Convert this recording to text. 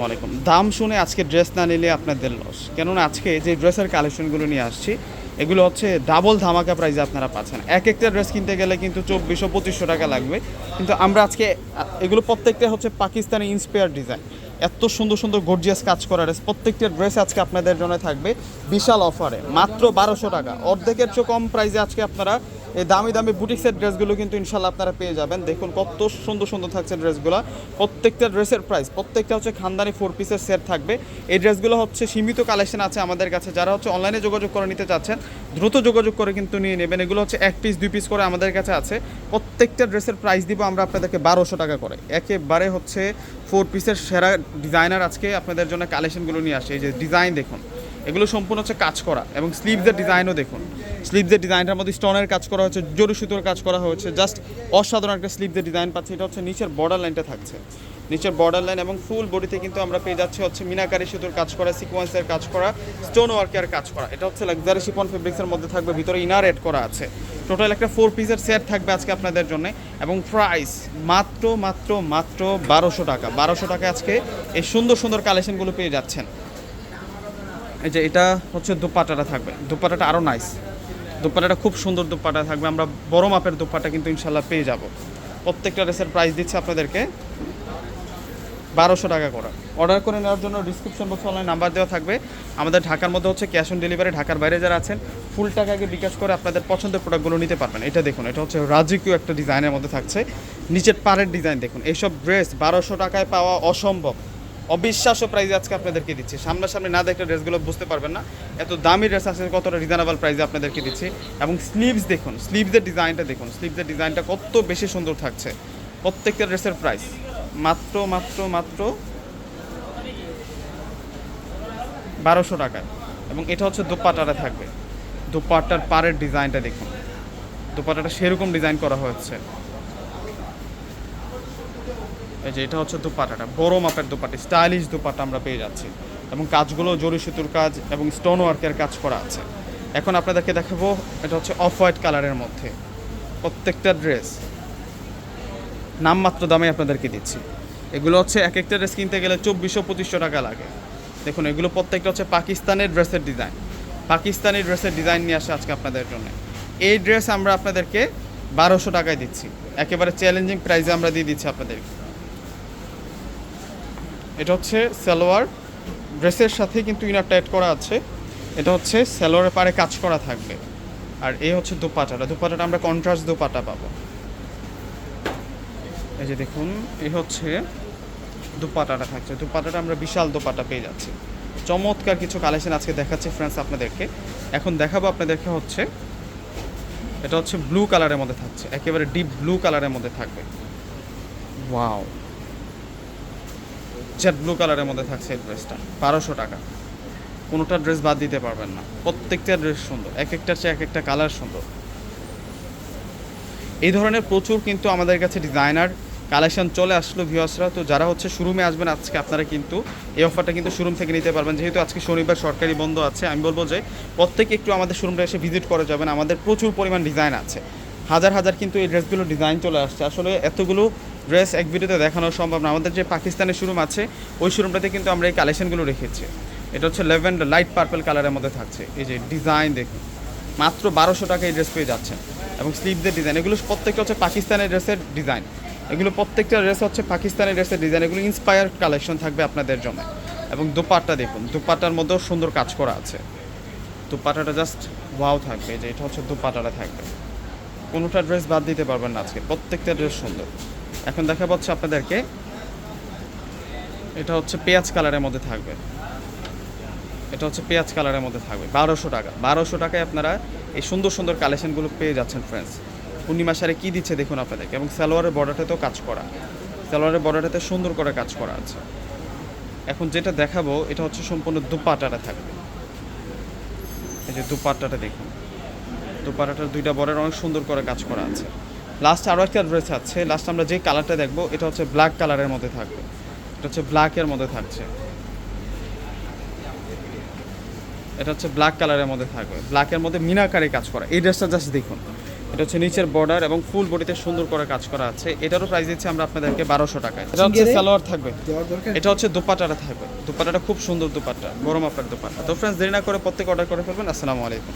আসসালামু আলাইকুম। দাম শুনে আজকে ড্রেস না নিলে আপনাদের লস কেননা আজকে যে ড্রেসের কালেকশনগুলো নিয়ে আসছি, এগুলো হচ্ছে ডাবল ধামাকা প্রাইসে আপনারা পাচ্ছেন। এক একটা ড্রেস কিনতে গেলে কিন্তু চব্বিশশো, পঁচিশশো টাকা লাগবে। কিন্তু আমরা আজকে, এগুলো প্রত্যেকটা হচ্ছে পাকিস্তানি ইন্সপায়ার ডিজাইন এত সুন্দর সুন্দর গর্জিয়াস কাজ করা ড্রেস প্রত্যেকটা ড্রেস আজকে আপনাদের জন্য থাকবে। বিশাল অফারে মাত্র বারোশো টাকা। অর্ধেকের চেয়ে কম প্রাইজে আজকে আপনারা এই দামি দামি বুটিক্সের ড্রেসগুলো কিন্তু ইনশাল্লাহ আপনারা পেয়ে যাবেন। দেখুন কত সুন্দর সুন্দর থাকছে ড্রেসগুলো। প্রত্যেকটা ড্রেসের প্রাইস প্রত্যেকটা হচ্ছে খানদানি ফোর পিসের সেট থাকবে। এই ড্রেসগুলো হচ্ছে সীমিত কালেকশন আছে আমাদের কাছে। যারা হচ্ছে অনলাইনে যোগাযোগ করে নিতে চাচ্ছেন, দ্রুত যোগাযোগ করে কিন্তু নিয়ে নেবেন। এগুলো হচ্ছে এক পিস দুই পিস করে আমাদের কাছে আছে। প্রত্যেকটা ড্রেসের প্রাইস দিব আমরা আপনাদেরকে বারোশো টাকা করে। একেবারে হচ্ছে ফোর পিসের সেরা ডিজাইনার আজকে আপনাদের জন্য কালেকশনগুলো নিয়ে আসে। এই যে ডিজাইন দেখুন। এগুলো সম্পূর্ণ হচ্ছে কাজ করা এবং স্লিভসের ডিজাইনও দেখুন। স্লিভসের ডিজাইনটার মধ্যে স্টোনের কাজ করা হয়েছে, জরু সুতোর কাজ করা হয়েছে জাস্ট অসাধারণ একটা স্লিভসের ডিজাইন পাচ্ছি। এটা হচ্ছে নিচের বর্ডার লাইনটা থাকছে। নিচের বর্ডার লাইন এবং ফুল বডিতে কিন্তু আমরা পেয়ে যাচ্ছি হচ্ছে মিনাকারি সুতোর কাজ করা সিকোয়েন্সের কাজ করা স্টোন ওয়ার্কের কাজ করা। এটা হচ্ছে লাক্সারি শিপন ফেব্রিক্সের মধ্যে থাকবে, ভিতরে ইনার এড করা আছে। টোটাল একটা ফোর পিসের সেট থাকবে আজকে আপনাদের জন্য এবং প্রাইস মাত্র মাত্র মাত্র বারোশো টাকা। বারোশো টাকা আজকে এই সুন্দর সুন্দর কালেকশনগুলো পেয়ে যাচ্ছেন। এই যে এটা হচ্ছে দুপাটাটা থাকবে। দুপাটাটা আরও নাইস দুপাটাটা খুব সুন্দর দুপাটা থাকবে। আমরা বড় মাপের দুপাটা কিন্তু ইনশাল্লাহ পেয়ে যাব। প্রত্যেকটা ড্রেসের প্রাইস দিচ্ছে আপনাদেরকে বারোশো টাকা করে। অর্ডার করে নেওয়ার জন্য ডিসক্রিপশন বক্সে অনলাইন নাম্বার দেওয়া থাকবে। আমাদের ঢাকার মধ্যে হচ্ছে ক্যাশ অন ডেলিভারি ঢাকার বাইরে যারা আছেন ফুল টাকাকে বিকাশ করে আপনাদের পছন্দের প্রোডাক্টগুলো নিতে পারবেন। এটা দেখুন, এটা হচ্ছে রাজকীয় একটা ডিজাইনের মধ্যে থাকছে। নিচের পাড়ের ডিজাইন দেখুন। এইসব ড্রেস বারোশো টাকায় পাওয়া অসম্ভব। অবিশ্বাস্য প্রাইসে আজকে আপনাদেরকে দিচ্ছি। সামনাসামনি না দেখলে ড্রেসগুলো বুঝতে পারবেন না। এত দামি ড্রেস আছে কতটা রিজনেবল প্রাইসে আপনাদেরকে দিচ্ছি। এবং স্লিভস দেখুন স্লিভসের ডিজাইনটা দেখুন। স্লিভসের ডিজাইনটা কত বেশি সুন্দর থাকছে। প্রত্যেকটা ড্রেসের প্রাইস মাত্র মাত্র মাত্র বারোশো টাকায়। এবং এটা হচ্ছে দোপাটাটা থাকবে। দোপাটার পাড়ের ডিজাইনটা দেখুন। দোপাটাটা সেরকম ডিজাইন করা হয়েছে এই যে এটা হচ্ছে দুপাটাটা, বড় মাপের দুপাটি স্টাইলিশ দুপাটা আমরা পেয়ে যাচ্ছি। এবং কাজগুলো জরি সুতুর কাজ এবং স্টোন ওয়ার্কের কাজ করা আছে। এখন আপনাদেরকে দেখাবো, এটা হচ্ছে অফ হোয়াইট কালারের মধ্যে। প্রত্যেকটা ড্রেস নামমাত্র দামে আপনাদেরকে দিচ্ছি। এগুলো হচ্ছে এক একটা ড্রেস কিনতে গেলে চব্বিশশো, পঁচিশশো টাকা লাগে। দেখুন, এগুলো প্রত্যেকটা হচ্ছে পাকিস্তানের ড্রেসের ডিজাইন পাকিস্তানি ড্রেসের ডিজাইন নিয়ে আসে আজকে আপনাদের জন্য। এই ড্রেস আমরা আপনাদেরকে বারোশো টাকায় দিচ্ছি। একেবারে চ্যালেঞ্জিং প্রাইসে আমরা দিয়ে দিচ্ছি আপনাদেরকে। এটা হচ্ছে সালোয়ার ড্রেসের সাথে কিন্তু ইনারটা অ্যাড করা আছে। এটা হচ্ছে সালোয়ারের পারে কাজ করা থাকবে। আর এই হচ্ছে দুপাটাটা। দুপাটাটা আমরা কন্ট্রাস্ট দুপাটা পাবো। এই যে দেখুন, এই হচ্ছে দুপাটাটা থাকছে। দুপাটাটা আমরা বিশাল দুপাটা পেয়ে যাচ্ছি। চমৎকার কিছু কালেকশন আজকে দেখাচ্ছি ফ্রেন্ডস আপনাদেরকে। এখন দেখাবো আপনাদেরকে হচ্ছে, এটা হচ্ছে ব্লু কালারের মধ্যে থাকছে। একেবারে ডিপ ব্লু কালারের মধ্যে থাকবে। ওয়াও জেড ব্লু কালারের মধ্যে থাকছে এই ড্রেসটা বারোশো টাকা। কোনোটা ড্রেস বাদ দিতে পারবেন না। প্রত্যেকটা ড্রেস সুন্দর, এক একটার চেয়ে এক একটা কালার সুন্দর। এই ধরনের প্রচুর কিন্তু আমাদের কাছে ডিজাইনার কালেকশন চলে আসলো ভিউয়ার্সরা তো যারা হচ্ছে শোরুমে আসবেন, আজকে আপনারা কিন্তু এই অফারটা কিন্তু শোরুম থেকে নিতে পারবেন। যেহেতু আজকে শনিবার সরকারি বন্ধ আছে, আমি বলব যে প্রত্যেকে একটু আমাদের শোরুমটা এসে ভিজিট করে যাবেন আমাদের প্রচুর পরিমাণ ডিজাইন আছে। হাজার হাজার কিন্তু এই ড্রেসগুলো ডিজাইন চলে আসছে। আসলে এতগুলো ড্রেস এক ভিডিওতে দেখানো সম্ভব না। আমাদের যে পাকিস্তানের শোরুম আছে, ওই শোরুমটাতে কিন্তু আমরা এই কালেকশনগুলো রেখেছি। এটা হচ্ছে লেভেন্ডার লাইট পার্পল কালারের মধ্যে থাকছে। এই যে ডিজাইন দেখুন। মাত্র বারোশো টাকা এই ড্রেস পেয়ে যাচ্ছেন। এবং স্লিভদের ডিজাইন এগুলো প্রত্যেকটা হচ্ছে পাকিস্তানের ড্রেসের ডিজাইন এগুলো প্রত্যেকটা ড্রেস হচ্ছে পাকিস্তানের ড্রেসের ডিজাইন এগুলো ইন্সপায়ার কালেকশন থাকবে আপনাদের জন্য। এবং দুপাট্টা দেখুন। দুপাট্টার মধ্যেও সুন্দর কাজ করা আছে। দুপাট্টাটা জাস্ট ওয়াও থাকবে। যে এটা হচ্ছে দুপাট্টাটা থাকবে। কোনোটা ড্রেস বাদ দিতে পারবেন না আজকে। প্রত্যেকটা ড্রেস সুন্দর। এখন দেখা পাচ্ছে আপনাদেরকে এটা হচ্ছে পেঁয়াজ কালারের মধ্যে থাকবে। এটা হচ্ছে পেঁয়াজ কালারের মধ্যে থাকবে, বারোশো টাকা। বারোশো টাকায় আপনারা এই সুন্দর সুন্দর কালেকশনগুলো পেয়ে যাচ্ছেন ফ্রেন্ডস পূর্ণিমা সারে কী দিচ্ছে দেখুন আপনাদেরকে, এবং সালোয়ারের বর্ডারটাতেও কাজ করা। সালোয়ারের বর্ডারটাতে সুন্দর করে কাজ করা আছে। এখন যেটা দেখাবো, এটা হচ্ছে সম্পূর্ণ দুপাটাটা থাকবে। এই যে দুপাটাটা দেখুন। দুপাটাটার দুইটা বর্ডার অনেক সুন্দর করে কাজ করা আছে। লাস্ট আরও একটা ড্রেস আছে। লাস্ট আমরা যে কালারটা দেখব এটা হচ্ছে ব্ল্যাক কালারের মধ্যে থাকবে। এটা হচ্ছে ব্ল্যাকের মধ্যে থাকছে। এটা হচ্ছে ব্ল্যাক কালারের মধ্যে থাকবে। ব্ল্যাকের মধ্যে মিনাকারি কাজ করা। এই ড্রেসটা জাস্ট দেখুন। এটা হচ্ছে নিচের বর্ডার এবং ফুল বডিতে সুন্দর করে কাজ করা আছে। এটারও প্রাইস দিচ্ছি আমরা আপনাদেরকে বারোশো টাকায়। এটা হচ্ছে সালোয়ার থাকবে। এটা হচ্ছে দুপাটাটা থাকবে। দুপাটাটা খুব সুন্দর দুপাট্টা বড় মাপের দুপাট্টা তো ফ্রেন্ডস দেরি না করে প্রত্যেক অর্ডার করে ফেলবেন। আসসালামু আলাইকুম।